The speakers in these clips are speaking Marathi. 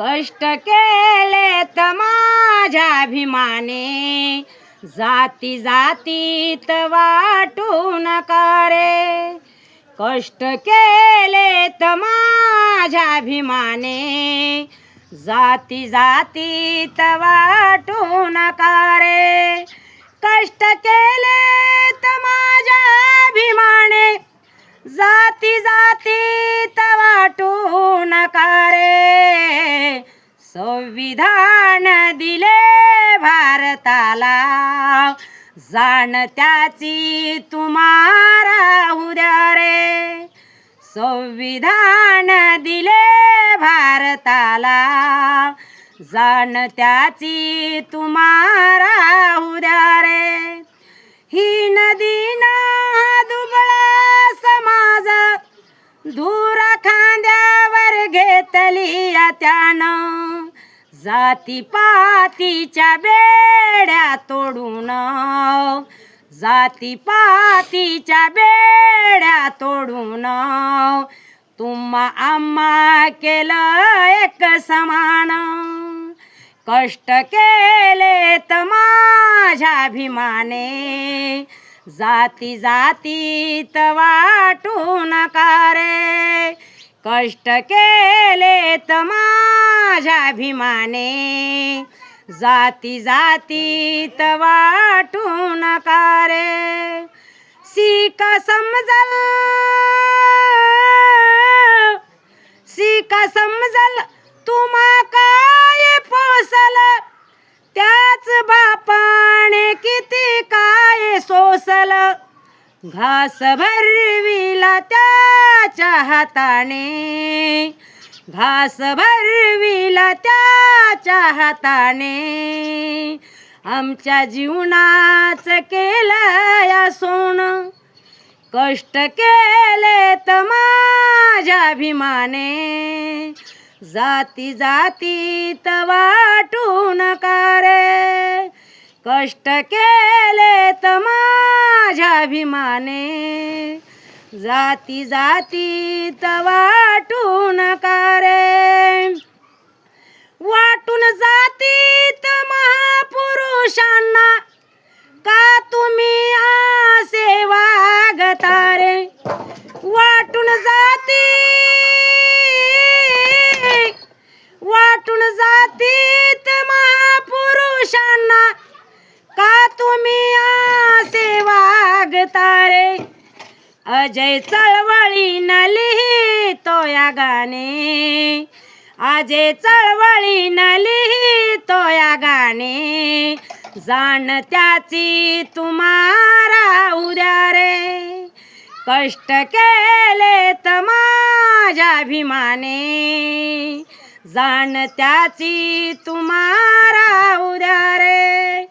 कष्ट केले तर माझ्या अभिमाने. जाती जातीत वाटून करे कष्ट केले तर माझ्या अभिमाने. जाती जातीत वाटून करे कष्ट संविधान दिले भारताला. जाण त्याची तुम्हाला उद्या रे. संविधान दिले भारताला. जाण त्याची तुम्हाला उद्या रे. ही नदी ना दुबळा समाज दूर खांद्यावर घेतली त्यानं. जाती पातीच्या बेड्या तोडून. जाती पातीच्या बेड्या तोडून. तुम्हा आम्हा केलं एक समान. कष्ट केले तर माझ्या अभिमाने. जाती जातीत वाटू नका रे? कष्ट केले तर माझ्या अभिमाने. जाती जातीत वाटू नका रे? शिक समजल. शिक समजल. तुम्हा काय पोसल? त्याच बापाने किती काय सोसल? घास भरविला त्याच्या हाताने. घास भरविला त्याच्या हाताने. आमच्या जीवनाच केलं या सोनं कष्ट केले तर माझ्या अभिमाने. जाती जातीत वाटू नका रे. कष्ट केले तर माझ्या अभिमाने. जाती जाती वाटू नका रे? वाटून जातीत महापुरुषांना का तुम्ही आसे वागता रे? वाटून जाती अजय चळवळी न लिहितो या गाणे. अजय चळवळी न लिहितो या गाणे. जाण त्याची तुम्हाला उद्या रे. कष्ट केले तर माझ्या अभिमाने. जाण त्याची तुम्हाला उद्या रे.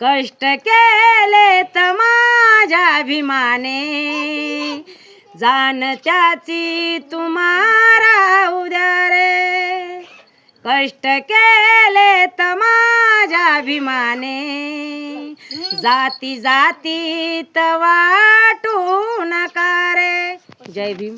कष्ट केले तर माझ्या अभिमाने. जाण त्याची तुम्हाला उद्या रे कष्ट केले तर माझ्या अभिमाने. जाती जातीत वाटू नका रे जय भीम.